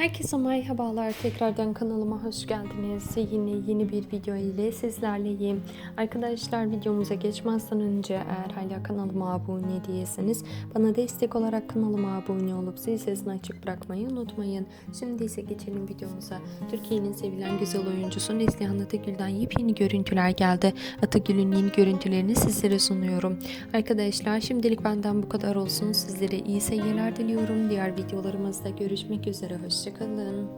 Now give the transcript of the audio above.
Herkese merhabalar. Tekrardan kanalıma hoş geldiniz. Yine yeni bir video ile sizlerleyim. Arkadaşlar videomuza geçmezden önce eğer hala kanalıma abone değilseniz bana destek olarak kanalıma abone olup zil sesini açık bırakmayı unutmayın. Şimdi ise geçelim videomuza. Türkiye'nin sevilen güzel oyuncusu Neslihan Atagül'den yepyeni görüntüler geldi. Atagül'ün yeni görüntülerini sizlere sunuyorum. Arkadaşlar şimdilik benden bu kadar olsun. Sizlere iyi seyirler diliyorum. Diğer videolarımızda görüşmek üzere. Hoşçakalın. Hoşçakalın.